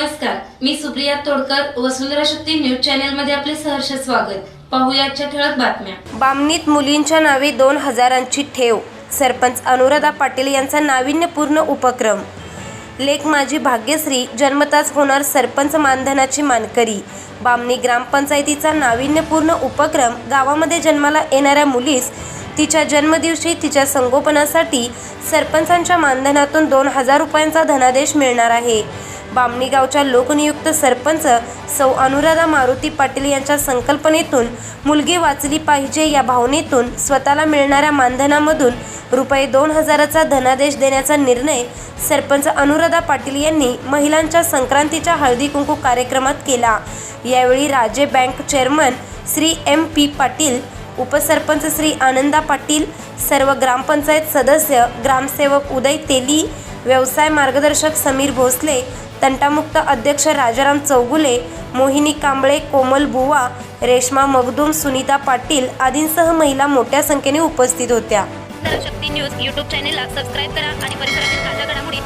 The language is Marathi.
नमस्कार मी सुप्रिया तोडकर वसुंधरा शक्ती न्यूज चॅनेल मध्ये आपले सहर्ष स्वागत. पाहुयाच्या ठळक बातम्या. बामणीत मुलींच्या नावे दोन हजारांची ठेव. सरपंच अनुराधा पाटील यांचा नाविन्यपूर्ण उपक्रम. लेख माझी भाग्यश्री जन्मताच होणार सरपंच मानधनाची मानकरी. बामणी ग्रामपंचायतीचा नाविन्यपूर्ण उपक्रम गावामध्ये जन्माला येणाऱ्या मुलीस तिच्या जन्मदिवशी तिच्या संगोपनासाठी सरपंचांच्या मानधनातून दोन हजार रुपयांचा धनादेश मिळणार आहे. बामणी गावच्या लोकनियुक्त सरपंच सौ अनुराधा मारुती पाटील यांच्या संकल्पनेतून मुलगी वाचली पाहिजे या भावनेतून स्वतःला मिळणाऱ्या मानधनामधून रुपये दोन हजाराचा धनादेश देण्याचा निर्णय सरपंच अनुराधा पाटील यांनी महिलांच्या संक्रांतीच्या हळदी कुंकू कार्यक्रमात केला. यावेळी Raje bank chairman Shri M P Patil उपसरपंच श्री आनंदा पाटील सर्व ग्रामपंचायत सदस्य ग्रामसेवक उदय तेली व्यवसाय मार्गदर्शक समीर भोसले तंटामुक्त अध्यक्ष राजाराम चौगुले मोहिनी कांबळे कोमल बुवा रेश्मा मगदूम सुनीता पाटील आदींसह महिला मोठ्या संख्येने उपस्थित होत्या. शक्ती न्यूज यूट्यूब चॅनेलला सबस्क्राईब करा आणि परिसरातील ताज्या घडामोडी